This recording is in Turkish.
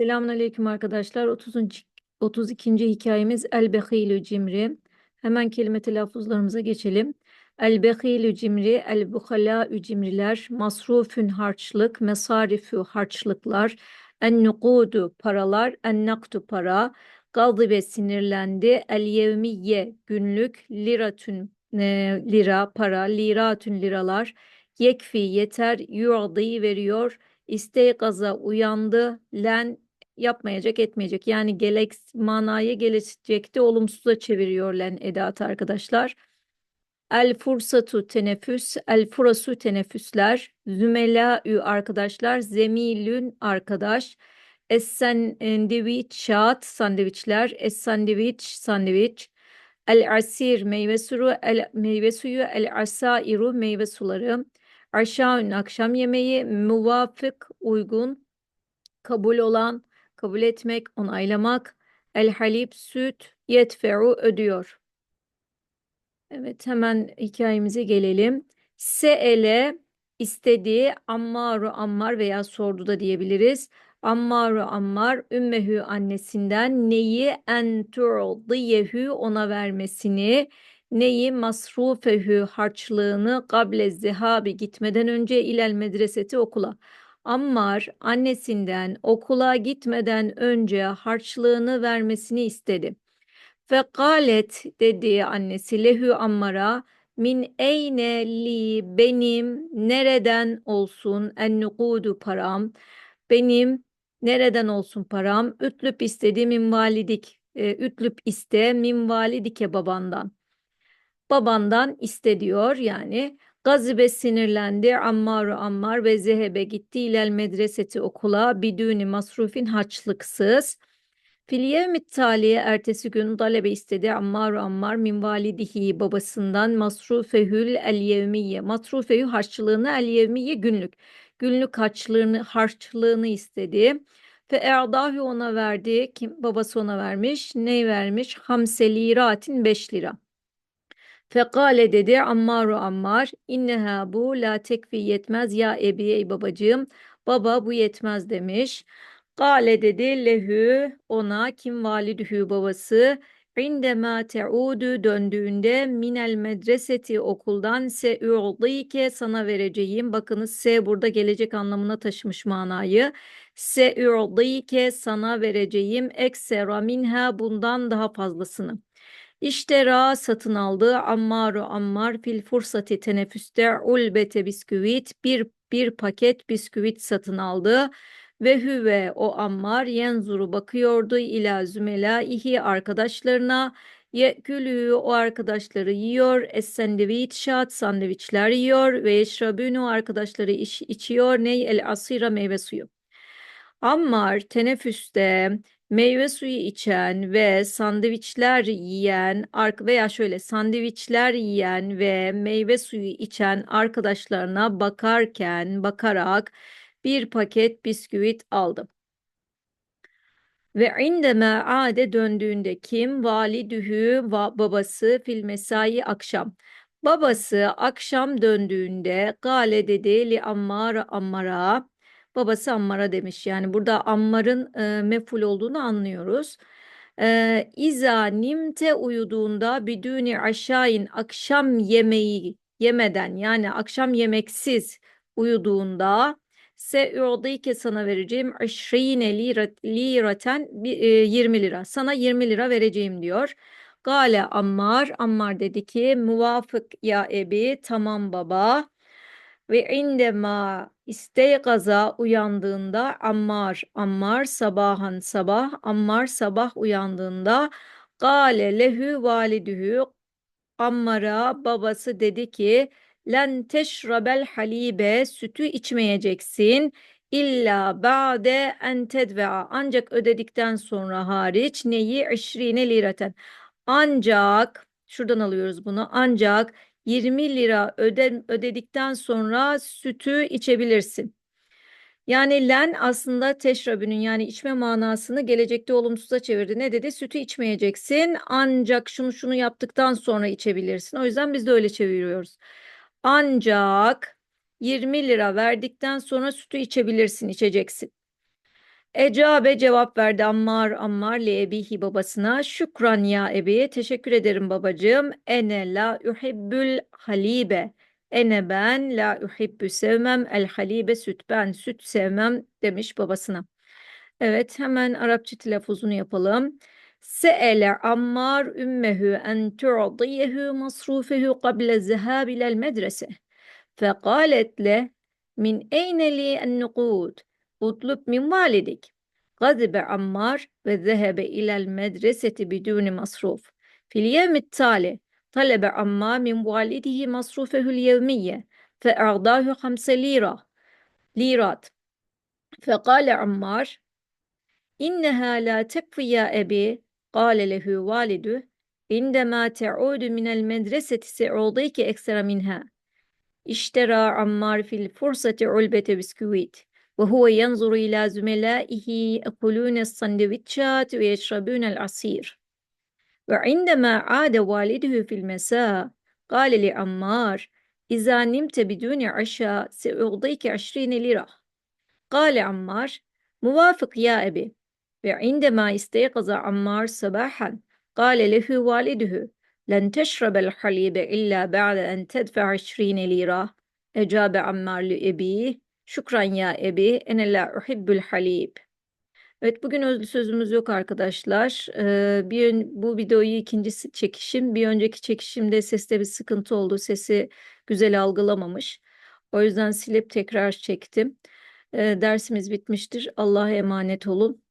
Selamünaleyküm arkadaşlar. 30. 32. hikayemiz El-Behilü Cimri. Hemen kelime telaffuzlarımıza geçelim. El-Behilü Cimri, El-Bukhalâ'ü Cimriler, Masrufün harçlık, Mesarifü harçlıklar, En-Nukudu paralar, En-Naktu para, Gadibe sinirlendi, El-Yevmiye günlük, Liratün e, lira para, Liratün liralar, Yekfi yeter, Yu'adî veriyor, İsteygaza uyandı, len yapmayacak, etmeyecek. Yani gelek manayı gelecekte olumsuza çeviriyor len edatı arkadaşlar. El fursatu teneffüs, el furasu teneffüsler, zümelâ'ü arkadaşlar, zemilün arkadaş, es sandviç şaat sandviçler, es sandviç. Sandviç, el asir meyve suyu, el meyve suyu, el asairu meyve suları, aşağı akşam yemeği, muvafık uygun, kabul olan, kabul etmek, onaylamak, el halib süt, yetferu ödüyor. Evet hemen hikayemize gelelim. Seele istediği Ammaru Ammar veya sordu da diyebiliriz. Ammaru Ammar ümmehü annesinden neyi en tu'diyehu ona vermesini neyi masrufehü harçlığını gable zihabi gitmeden önce ilel medreseti okula. Ammar annesinden okula gitmeden önce harçlığını vermesini istedi. Ve galet dedi annesi lehü Ammar'a min eyne li benim nereden olsun en nukudu param? Benim nereden olsun param? Ütlüp istedi min validik e, ütlüp iste min validike babandan babandan iste diyor yani Gazibe sinirlendi Ammaru Ammar ve zehebe gitti ilel medreseti okula biduni masrufin haçlıksız Fil yevmit taliye ertesi gün talebe istedi Ammar Ammar min validihi babasından masrufehül el yevmiye masrufehü harçlığını el yevmiye günlük günlük harçlığını harçlığını istedi. Fe erdahu ona verdi. Kim babası ona vermiş. Ne vermiş? Hamse liratin 5 lira. Fekale dedi Ammaru Ammar inneha bu la tekfi yetmez ya ebi ey babacığım. Baba bu yetmez demiş. Gale dedi lehü ona kim validühü babası indema teudu döndüğünde minel medreseti okuldan se u'dike sana vereceğim. Bakınız se burada gelecek anlamına taşımış manayı. Se u'dike sana vereceğim eksera minha bundan daha fazlasını. İştera satın aldı Ammaru Ammar fil fursati teneffüste ulbete bisküvit bir bir paket bisküvit satın aldı. Ve hüve o Ammar yenzuru bakıyordu ila zümelaihi arkadaşlarına. Yekülü o arkadaşları yiyor. Es sandviç şat sandviçler yiyor. Ve yeşrabünü arkadaşları iç, içiyor. Ney el asira meyve suyu. Ammar teneffüste meyve suyu içen ve sandviçler yiyen veya şöyle sandviçler yiyen ve meyve suyu içen arkadaşlarına bakarken bakarak bir paket bisküvit aldım. Ve indeme ade döndüğünde kim validühü va babası fil mesai akşam. Babası akşam döndüğünde gale dedi li ammara ammara babası Ammar'a demiş. Yani burada Ammar'ın e, meful olduğunu anlıyoruz. E, İza nimte uyuduğunda bidüni aşain akşam yemeği yemeden yani akşam yemeksiz uyuduğunda se ki sana vereceğim aşrine liraten 20 lira. Sana 20 lira vereceğim diyor. Gale Ammar. Ammar dedi ki muvafık ya ebi tamam baba. Ve indema isteygaza uyandığında Ammar, Ammar sabahan sabah, Ammar sabah uyandığında Gale lehü validühü Ammar'a babası dedi ki len teşrabel halibe sütü içmeyeceksin. İlla ba'de en tedvea. Ancak ödedikten sonra hariç neyi? İşrine liraten. Ancak şuradan alıyoruz bunu ancak 20 lira öde, ödedikten sonra sütü içebilirsin. Yani len aslında teşrabünün yani içme manasını gelecekte olumsuza çevirdi. Ne dedi? Sütü içmeyeceksin ancak şunu şunu yaptıktan sonra içebilirsin. O yüzden biz de öyle çeviriyoruz. Ancak 20 lira verdikten sonra sütü içebilirsin, içeceksin. Ecabe cevap verdi Ammar Ammar Leebihi babasına. Şükran ya ebi. Teşekkür ederim babacığım. Ene la uhibbül halibe. Ene ben la uhibbü sevmem el halibe süt. Ben süt sevmem demiş babasına. Evet hemen Arapça telaffuzunu yapalım. Se'ele Ammar ümmehü en tu'diyehu masrufehu kable zehab ilel medrese. Fekalet le min eyne li en nukud utlub min validik. Gazibe Ammar ve zehebe ilel medreseti biduni masruf. Fil yevmi tali talebe Ammar min validihi masrufehül yevmiye fe erdahü hamse lira. Lirat. Fekale Ammar İnneha la tekfi ya ebi Kale lehü validü İndemâ te'udu minel medreseti se'udike ekstra minha. İştera Ammar fil fursati ulbete bisküvit. وهو ينظر إلى زملائه يأكلون السندويتشات ويشربون العصير. وعندما عاد والده في المساء قال لعمار إذا نمت بدون عشاء سأعطيك عشرين ليرة. قال عمار موافق يا أبي. وعندما استيقظ عمار صباحا قال له والده لن تشرب الحليب إلا بعد أن تدفع عشرين ليرة. أجاب عمار لأبيه Şükran ya ebi ene la uhibbul halib. Evet bugün özlü sözümüz yok arkadaşlar. Ee, bir bu videoyu ikincisi çekişim. Bir önceki çekişimde seste bir sıkıntı oldu. Sesi güzel algılamamış. O yüzden silip tekrar çektim. Ee, dersimiz bitmiştir. Allah'a emanet olun.